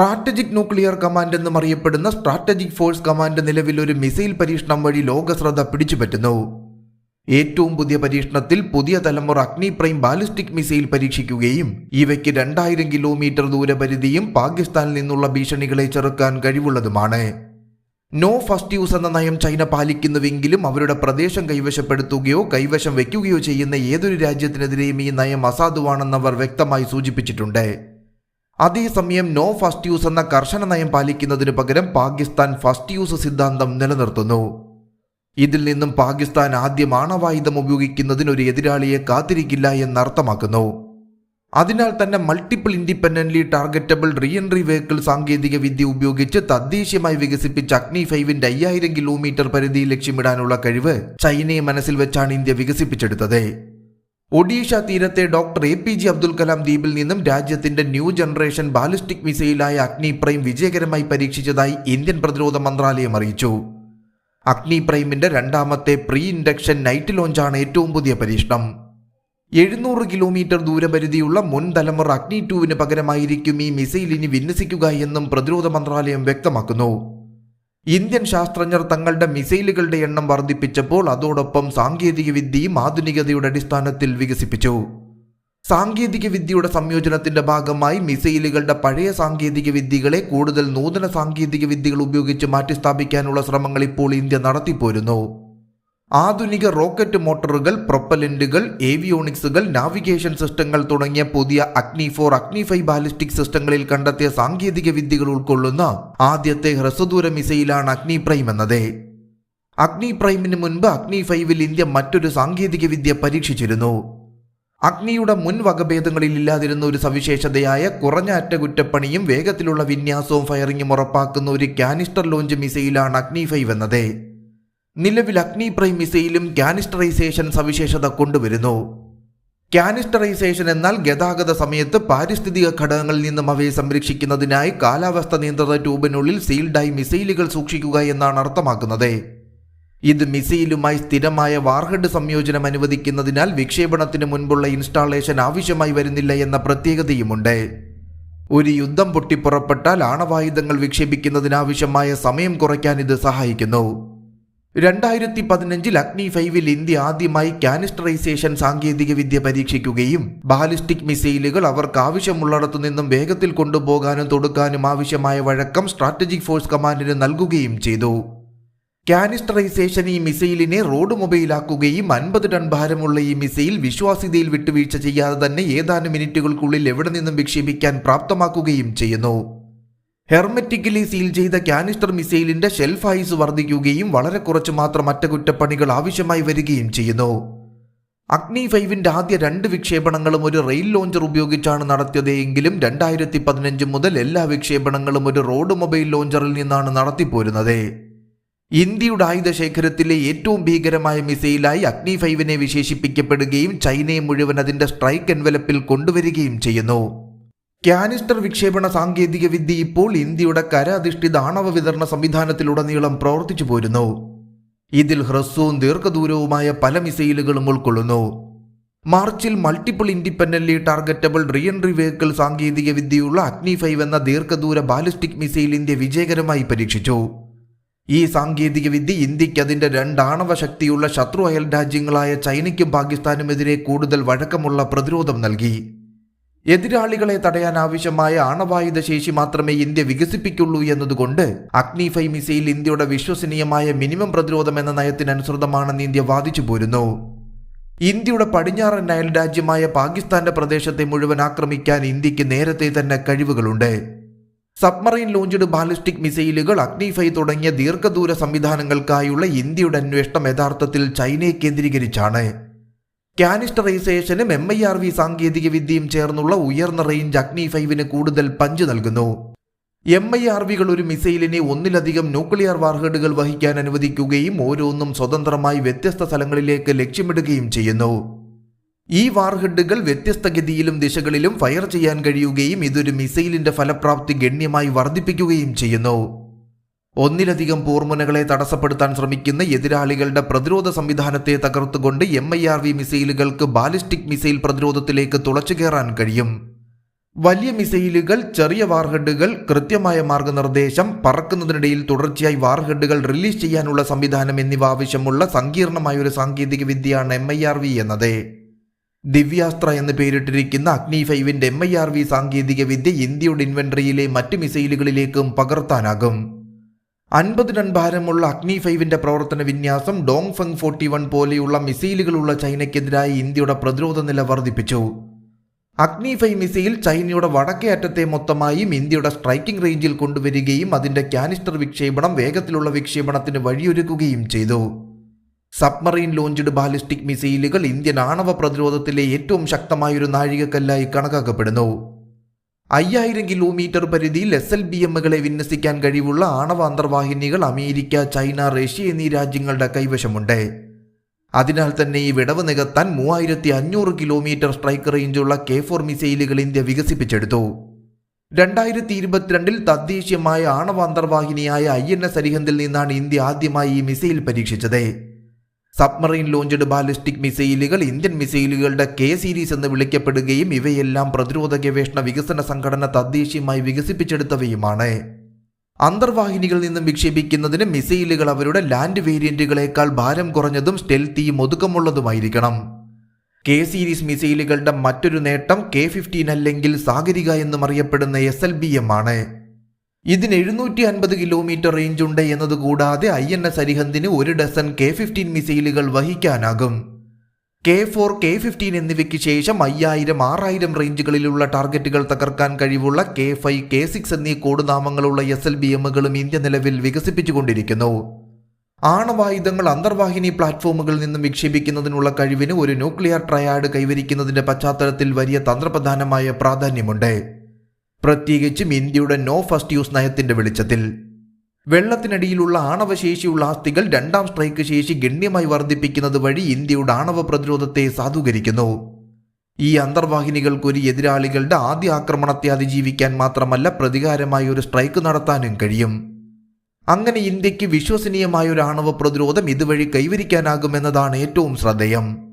Strategic nuclear command എന്നും അറിയപ്പെടുന്ന strategic force command നിലവിൽ ഒരു മിസൈൽ പരീക്ഷണം വഴി ലോകശ്രദ്ധ പിടിച്ചുപറ്റുന്നു ഏറ്റവും പുതിയ പരീക്ഷണത്തിൽ പുതിയ തലമുറ അഗ്നി പ്രൈം ബാലിസ്റ്റിക് മിസൈൽ പരീക്ഷിക്കുകയും ഇവയ്ക്ക് രണ്ടായിരം കിലോമീറ്റർ ദൂരപരിധിയും പാകിസ്ഥാനിൽ നിന്നുള്ള ഭീഷണികളെ ചെറുക്കാൻ കഴിവുള്ളതുമാണ്. നോ ഫസ്റ്റ് യൂസ് എന്ന നയം ചൈന പാലിക്കുന്നുവെങ്കിലും അവരുടെ പ്രദേശം കൈവശപ്പെടുത്തുകയോ കൈവശം വയ്ക്കുകയോ ചെയ്യുന്ന ഏതൊരു രാജ്യത്തിനെതിരെയും ഈ നയം അസാധുവാണെന്ന് അവർ വ്യക്തമായി സൂചിപ്പിച്ചിട്ടുണ്ട്. അതേസമയം നോ ഫസ്റ്റ് യൂസ് എന്ന കർശന നയം പാലിക്കുന്നതിനു പകരം പാകിസ്ഥാൻ ഫസ്റ്റ് യൂസ് സിദ്ധാന്തം നിലനിർത്തുന്നു. ഇതിൽ നിന്നും പാകിസ്ഥാൻ ആദ്യം ആണവായുധം ഉപയോഗിക്കുന്നതിനൊരു എതിരാളിയെ കാത്തിരിക്കില്ല എന്നർത്ഥമാക്കുന്നു. അതിനാൽ തന്നെ multiple independently targetable reentry vehicle സാങ്കേതിക വിദ്യ ഉപയോഗിച്ച് തദ്ദേശീയമായി വികസിപ്പിച്ച അഗ്നി ഫൈവിന്റെ അയ്യായിരം കിലോമീറ്റർ പരിധി ലക്ഷ്യമിടാനുള്ള കഴിവ് ചൈനയെ മനസ്സിൽ വെച്ചാണ് ഇന്ത്യ വികസിപ്പിച്ചെടുത്തത്. ഒഡീഷ തീരത്തെ doctor A P J Abdul Kalam ദ്വീപിൽ നിന്നും രാജ്യത്തിന്റെ ന്യൂ ജനറേഷൻ ബാലിസ്റ്റിക് മിസൈലായ അഗ്നി പ്രൈം വിജയകരമായി പരീക്ഷിച്ചതായി ഇന്ത്യൻ പ്രതിരോധ മന്ത്രാലയം അറിയിച്ചു. അഗ്നി പ്രൈമിന്റെ രണ്ടാമത്തെ പ്രീ ഇൻഡക്ഷൻ നൈറ്റ് ലോഞ്ചാണ് ഏറ്റവും പുതിയ പരീക്ഷണം. എഴുന്നൂറ് കിലോമീറ്റർ ദൂരപരിധിയുള്ള മുൻ തലമുറ അഗ്നി ടൂവിന് പകരമായിരിക്കും ഈ മിസൈലിന് വിന്യസിക്കുക എന്നും പ്രതിരോധ മന്ത്രാലയം വ്യക്തമാക്കുന്നു. ഇന്ത്യൻ ശാസ്ത്രജ്ഞർ തങ്ങളുടെ മിസൈലുകളുടെ എണ്ണം വർദ്ധിപ്പിച്ചപ്പോൾ അതോടൊപ്പം സാങ്കേതികവിദ്യയും ആധുനികതയുടെ അടിസ്ഥാനത്തിൽ വികസിപ്പിച്ചു. സാങ്കേതികവിദ്യയുടെ സംയോജനത്തിന്റെ ഭാഗമായി മിസൈലുകളുടെ പഴയ സാങ്കേതിക വിദ്യകളെ കൂടുതൽ നൂതന സാങ്കേതിക വിദ്യകൾ ഉപയോഗിച്ച് മാറ്റിസ്ഥാപിക്കാനുള്ള ശ്രമങ്ങൾ ഇപ്പോൾ ഇന്ത്യ നടത്തിപ്പോരുന്നു. ആധുനിക റോക്കറ്റ് മോട്ടോറുകൾ പ്രൊപ്പലന്റുകൾ ഏവിയോണിക്സുകൾ നാവിഗേഷൻ സിസ്റ്റങ്ങൾ തുടങ്ങിയ പുതിയ അഗ്നി ഫോർ അഗ്നി ഫൈവ് ബാലിസ്റ്റിക് സിസ്റ്റങ്ങളിൽ കണ്ടെത്തിയ സാങ്കേതിക വിദ്യകൾ ഉൾക്കൊള്ളുന്ന ആദ്യത്തെ ഹ്രസ്വദൂര മിസൈലാണ് അഗ്നി പ്രൈം എന്നത്. അഗ്നി പ്രൈമിന് മുൻപ് അഗ്നി ഫൈവിൽ ഇന്ത്യ മറ്റൊരു സാങ്കേതിക വിദ്യ പരീക്ഷിച്ചിരുന്നു. അഗ്നിയുടെ മുൻ വകഭേദങ്ങളിൽ ഇല്ലാതിരുന്ന ഒരു സവിശേഷതയായ കുറഞ്ഞ അറ്റകുറ്റപ്പണിയും വേഗത്തിലുള്ള വിന്യാസവും ഫയറിംഗും ഉറപ്പാക്കുന്ന ഒരു കാനിസ്റ്റർ ലോഞ്ച് മിസൈലാണ് അഗ്നി ഫൈവ് എന്നത്. നിലവിൽ അഗ്നി പ്രൈം മിസൈലും കാനിസ്റ്ററൈസേഷൻ സവിശേഷത കൊണ്ടുവരുന്നു. കാനിസ്റ്ററൈസേഷൻ എന്നാൽ ഗതാഗത സമയത്ത് പാരിസ്ഥിതിക ഘടകങ്ങളിൽ നിന്നും അവയെ സംരക്ഷിക്കുന്നതിനായി കാലാവസ്ഥ നിയന്ത്രിത ട്യൂബിനുള്ളിൽ സീൽഡായി മിസൈലുകൾ സൂക്ഷിക്കുക എന്നാണ് അർത്ഥമാക്കുന്നത്. ഇത് മിസൈലുമായി സ്ഥിരമായ വാർഹെഡ് സംയോജനം അനുവദിക്കുന്നതിനാൽ വിക്ഷേപണത്തിന് മുൻപുള്ള ഇൻസ്റ്റാളേഷൻ ആവശ്യമായി വരുന്നില്ല എന്ന പ്രത്യേകതയുമുണ്ട്. ഒരു യുദ്ധം പൊട്ടിപ്പുറപ്പെട്ടാൽ ആണവായുധങ്ങൾ വിക്ഷേപിക്കുന്നതിനാവശ്യമായ സമയം കുറയ്ക്കാൻ ഇത് സഹായിക്കുന്നു. രണ്ടായിരത്തി പതിനഞ്ചിൽ അഗ്നി ഫൈവിൽ ഇന്ത്യ ആദ്യമായി കാനിസ്റ്ററൈസേഷൻ സാങ്കേതിക വിദ്യ പരീക്ഷിക്കുകയും ബാലിസ്റ്റിക് മിസൈലുകൾ അവർക്ക് ആവശ്യമുള്ളിടത്തു നിന്നും വേഗത്തിൽ കൊണ്ടുപോകാനും തൊടുക്കാനും ആവശ്യമായ വഴക്കം സ്ട്രാറ്റജിക് ഫോഴ്സ് കമാൻഡിന് നൽകുകയും ചെയ്തു. കാനിസ്റ്ററൈസേഷൻ ഈ മിസൈലിനെ റോഡ് മൊബൈലാക്കുകയും അൻപത് ടൺ ഭാരമുള്ള ഈ മിസൈൽ വിശ്വാസ്യതയിൽ വിട്ടുവീഴ്ച ചെയ്യാതെ തന്നെ ഏതാനും മിനിറ്റുകൾക്കുള്ളിൽ എവിടെ നിന്നും വിക്ഷേപിക്കാൻ പ്രാപ്തമാക്കുകയും ചെയ്യുന്നു. ഹെർമെറ്റിക്കലി സീൽ ചെയ്ത കാനിസ്റ്റർ മിസൈലിന്റെ ഷെൽഫ് ആയുസ് വർദ്ധിക്കുകയും വളരെ കുറച്ച് മാത്രം അറ്റകുറ്റപ്പണികൾ ആവശ്യമായി വരികയും ചെയ്യുന്നു. അഗ്നി ഫൈവിന്റെ ആദ്യ രണ്ട് വിക്ഷേപണങ്ങളും ഒരു റെയിൽ ലോഞ്ചർ ഉപയോഗിച്ചാണ് നടത്തിയത് എങ്കിലും രണ്ടായിരത്തി പതിനഞ്ച് മുതൽ എല്ലാ വിക്ഷേപണങ്ങളും ഒരു റോഡ് മൊബൈൽ ലോഞ്ചറിൽ നിന്നാണ് നടത്തിപ്പോരുന്നത്. ഇന്ത്യയുടെ ആയുധശേഖരത്തിലെ ഏറ്റവും ഭീകരമായ മിസൈലായി അഗ്നി ഫൈവിനെ വിശേഷിപ്പിക്കപ്പെടുകയും ചൈനയെ മുഴുവൻ അതിന്റെ സ്ട്രൈക്ക് എൻവലപ്പിൽ കൊണ്ടുവരികയും ചെയ്യുന്നു. കാനിസ്റ്റർ വിക്ഷേപണ സാങ്കേതിക വിദ്യ ഇപ്പോൾ ഇന്ത്യയുടെ കര അധിഷ്ഠിത ആണവ വിതരണ സംവിധാനത്തിലുടനീളം പ്രവർത്തിച്ചു പോരുന്നു. ഇതിൽ ഹ്രസ്വവും ദീർഘദൂരവുമായ പല മിസൈലുകളും ഉൾക്കൊള്ളുന്നു. മാർച്ചിൽ multiple independent targetable re entry vehicle സാങ്കേതിക വിദ്യയുള്ള അഗ്നി ഫൈവ് എന്ന ദീർഘദൂര ബാലിസ്റ്റിക് മിസൈൽ ഇന്ത്യ വിജയകരമായി പരീക്ഷിച്ചു. ഈ സാങ്കേതിക വിദ്യ ഇന്ത്യയ്ക്ക് അതിന്റെ രണ്ടാണവ ശക്തിയുള്ള ശത്രു അയൽ രാജ്യങ്ങളായ ചൈനയ്ക്കും പാകിസ്ഥാനുമെതിരെ കൂടുതൽ വഴക്കമുള്ള പ്രതിരോധം നൽകി. എതിരാളികളെ തടയാൻ ആവശ്യമായ ആണവായുധ ശേഷി മാത്രമേ ഇന്ത്യ വികസിപ്പിക്കുള്ളൂ എന്നതുകൊണ്ട് അഗ്നി മിസൈൽ ഇന്ത്യയുടെ വിശ്വസനീയമായ മിനിമം പ്രതിരോധം എന്ന നയത്തിനനുസൃതമാണെന്ന് ഇന്ത്യ വാദിച്ചു പോരുന്നു. ഇന്ത്യയുടെ പടിഞ്ഞാറൻ അയൽ രാജ്യമായ പാകിസ്ഥാന്റെ പ്രദേശത്തെ മുഴുവൻ ആക്രമിക്കാൻ ഇന്ത്യയ്ക്ക് നേരത്തെ തന്നെ കഴിവുകളുണ്ട്. സബ്മറൈൻ ലോഞ്ചഡ് ബാലിസ്റ്റിക് മിസൈലുകൾ അഗ്നിഫൈ തുടങ്ങിയ ദീർഘദൂര സംവിധാനങ്ങൾക്കായുള്ള ഇന്ത്യയുടെ അന്വേഷണം യഥാർത്ഥത്തിൽ ചൈനയെ കേന്ദ്രീകരിച്ചാണ്. കാനിസ്റ്ററൈസേഷനും എം ഐ ആർ വി സാങ്കേതിക വിദ്യയും ചേർന്നുള്ള ഉയർന്ന റേഞ്ച് അഗ്നി ഫൈവിന് കൂടുതൽ പഞ്ച് നൽകുന്നു. എം ഐ ആർ വികൾ ഒരു മിസൈലിനെ ഒന്നിലധികം ന്യൂക്ലിയർ വാർഹെഡുകൾ വഹിക്കാൻ അനുവദിക്കുകയും ഓരോന്നും സ്വതന്ത്രമായി വ്യത്യസ്ത സ്ഥലങ്ങളിലേക്ക് ലക്ഷ്യമിടുകയും ചെയ്യുന്നു. ഈ വാർഹെഡുകൾ വ്യത്യസ്ത ഗതിയിലും ദിശകളിലും ഫയർ ചെയ്യാൻ കഴിയുകയും ഇതൊരു മിസൈലിന്റെ ഫലപ്രാപ്തി ഗണ്യമായി വർദ്ധിപ്പിക്കുകയും ചെയ്യുന്നു. ഒന്നിലധികം പോർമുനകളെ തടസ്സപ്പെടുത്താൻ ശ്രമിക്കുന്ന എതിരാളികളുടെ പ്രതിരോധ സംവിധാനത്തെ തകർത്തുകൊണ്ട് എം ഐ ആർ വി മിസൈലുകൾക്ക് ബാലിസ്റ്റിക് മിസൈൽ പ്രതിരോധത്തിലേക്ക് തുളച്ചു കയറാൻ കഴിയും. വലിയ മിസൈലുകൾ ചെറിയ വാർഹെഡുകൾ കൃത്യമായ മാർഗനിർദ്ദേശം പറക്കുന്നതിനിടയിൽ തുടർച്ചയായി വാർഹെഡുകൾ റിലീസ് ചെയ്യാനുള്ള സംവിധാനം എന്നിവ ആവശ്യമുള്ള സങ്കീർണമായ ഒരു സാങ്കേതിക വിദ്യയാണ് എം ഐ ആർ വി എന്നത്. ദിവ്യാസ്ത്ര എന്ന് പേരിട്ടിരിക്കുന്ന അഗ്നി ഫൈവിന്റെ എം ഐ ആർ വി സാങ്കേതിക വിദ്യ ഇന്ത്യയുടെ ഇൻവെന്ററിയിലെ മറ്റ് മിസൈലുകളിലേക്കും പകർത്താനാകും. അൻപത് ടൺ ഭാരമുള്ള അഗ്നി ഫൈവിന്റെ പ്രവർത്തന വിന്യാസം ഡോങ് ഫങ് ഫോർട്ടി വൺ പോലെയുള്ള മിസൈലുകളുള്ള ചൈനയ്ക്കെതിരായി ഇന്ത്യയുടെ പ്രതിരോധ നില വർദ്ധിപ്പിച്ചു. അഗ്നി ഫൈവ് മിസൈൽ ചൈനയുടെ വടക്കേ അറ്റത്തെ മൊത്തമായും ഇന്ത്യയുടെ സ്ട്രൈക്കിംഗ് റേഞ്ചിൽ കൊണ്ടുവരികയും അതിന്റെ കാനിസ്റ്റർ വിക്ഷേപണം വേഗത്തിലുള്ള വിക്ഷേപണത്തിന് വഴിയൊരുക്കുകയും ചെയ്തു. സബ്മറീൻ ലോഞ്ച്ഡ് ബാലിസ്റ്റിക് മിസൈലുകൾ ഇന്ത്യൻ ആണവ പ്രതിരോധത്തിലെ ഏറ്റവും ശക്തമായൊരു നാഴികക്കല്ലായി കണക്കാക്കപ്പെടുന്നു. അയ്യായിരം കിലോമീറ്റർ പരിധിയിൽ എസ് എൽ ബി എമ്മുകളെ വിന്യസിക്കാൻ കഴിവുള്ള ആണവ അന്തർവാഹിനികൾ അമേരിക്ക ചൈന റഷ്യ എന്നീ രാജ്യങ്ങളുടെ കൈവശമുണ്ട്. അതിനാൽ തന്നെ ഈ വിടവ് നികത്താൻ മൂവായിരത്തി അഞ്ഞൂറ് കിലോമീറ്റർ സ്ട്രൈക്ക് റേഞ്ചുള്ള കെ ഫോർ മിസൈലുകൾ ഇന്ത്യ വികസിപ്പിച്ചെടുത്തു. രണ്ടായിരത്തി ഇരുപത്തിരണ്ടിൽ തദ്ദേശീയമായ ആണവ അന്തർവാഹിനിയായ ഐ എൻ എസ് അരിഹന്തിൽ നിന്നാണ് ഇന്ത്യ ആദ്യമായി ഈ മിസൈൽ പരീക്ഷിച്ചത്. സബ്മറൈൻ ലോഞ്ചഡ് ബാലിസ്റ്റിക് മിസൈലുകൾ ഇന്ത്യൻ മിസൈലുകളുടെ കെ സീരീസ് എന്ന് വിളിക്കപ്പെടുകയും ഇവയെല്ലാം പ്രതിരോധ ഗവേഷണ വികസന സംഘടന തദ്ദേശീയമായി വികസിപ്പിച്ചെടുത്തവയുമാണ്. അന്തർവാഹിനികളിൽ നിന്നും വിക്ഷേപിക്കുന്നതിന് മിസൈലുകൾ അവരുടെ ലാൻഡ് വേരിയന്റുകളേക്കാൾ ഭാരം കുറഞ്ഞതും സ്റ്റെൽത്തിയും ഒതുക്കമുള്ളതുമായിരിക്കണം. കെ സീരീസ് മിസൈലുകളുടെ മറ്റൊരു നേട്ടം കെ ഫിഫ്റ്റീൻ അല്ലെങ്കിൽ സാഗരിക എന്നും അറിയപ്പെടുന്ന എസ് എൽ ബി എം ആണ്. ഇതിന് എഴുന്നൂറ്റി അൻപത് കിലോമീറ്റർ റേഞ്ച് ഉണ്ട് എന്നതുകൂടാതെ ഐ എൻ എസ് അരിഹന്തിന് ഒരു ഡസൺ കെ ഫിഫ്റ്റീൻ മിസൈലുകൾ വഹിക്കാനാകും. കെ ഫോർ കെ ഫിഫ്റ്റീൻ എന്നിവയ്ക്ക് ശേഷം അയ്യായിരം ആറായിരം റേഞ്ചുകളിലുള്ള ടാർഗറ്റുകൾ തകർക്കാൻ കഴിവുള്ള കെ ഫൈവ് കെ സിക്സ് എന്നീ കോഡുനാമങ്ങളുള്ള എസ് എൽ ബി എമ്മുകളും ഇന്ത്യ നിലവിൽ വികസിപ്പിച്ചുകൊണ്ടിരിക്കുന്നു. ആണവായുധങ്ങൾ അന്തർവാഹിനി പ്ലാറ്റ്ഫോമുകളിൽ നിന്നും വിക്ഷേപിക്കുന്നതിനുള്ള കഴിവിന് ഒരു ന്യൂക്ലിയർ ട്രയാഡ് കൈവരിക്കുന്നതിന്റെ പശ്ചാത്തലത്തിൽ വലിയ തന്ത്രപ്രധാനമായ പ്രാധാന്യമുണ്ട്. പ്രത്യേകിച്ചും ഇന്ത്യയുടെ നോ ഫസ്റ്റ് യൂസ് നയത്തിന്റെ വെളിച്ചത്തിൽ. വെള്ളത്തിനടിയിലുള്ള ആണവശേഷിയുള്ള ആസ്തികൾ രണ്ടാം സ്ട്രൈക്ക് ശേഷി ഗണ്യമായി വർദ്ധിപ്പിക്കുന്നത് വഴി ഇന്ത്യയുടെ ആണവ പ്രതിരോധത്തെ സാധൂകരിക്കുന്നു. ഈ അന്തർവാഹിനികൾക്കൊരു എതിരാളികളുടെ ആദ്യ ആക്രമണത്തെ അതിജീവിക്കാൻ മാത്രമല്ല പ്രതികാരമായ ഒരു സ്ട്രൈക്ക് നടത്താനും കഴിയും. അങ്ങനെ ഇന്ത്യയ്ക്ക് വിശ്വസനീയമായ ഒരു ആണവ പ്രതിരോധം ഇതുവഴി കൈവരിക്കാനാകുമെന്നതാണ് ഏറ്റവും ശ്രദ്ധേയം.